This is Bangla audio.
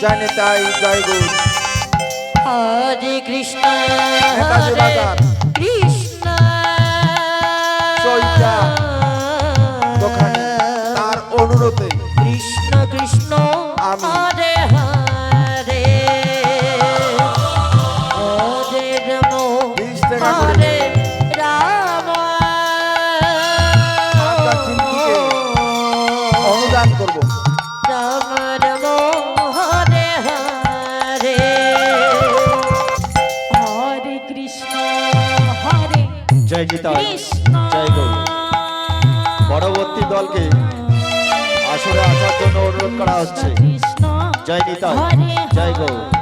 হরে তাই জয় গৌর হরে কৃষ্ণ নেতাজি হরে কৃষ্ণ। চৈতা দোকানে তার অনুরোধে। কৃষ্ণ কৃষ্ণ আমি। জয় গীতা। জয় গৌর। পরবর্তী দলকে আসরে আসার জন্য অনুরোধ করা হচ্ছে। জয় গীতা। জয় গৌর।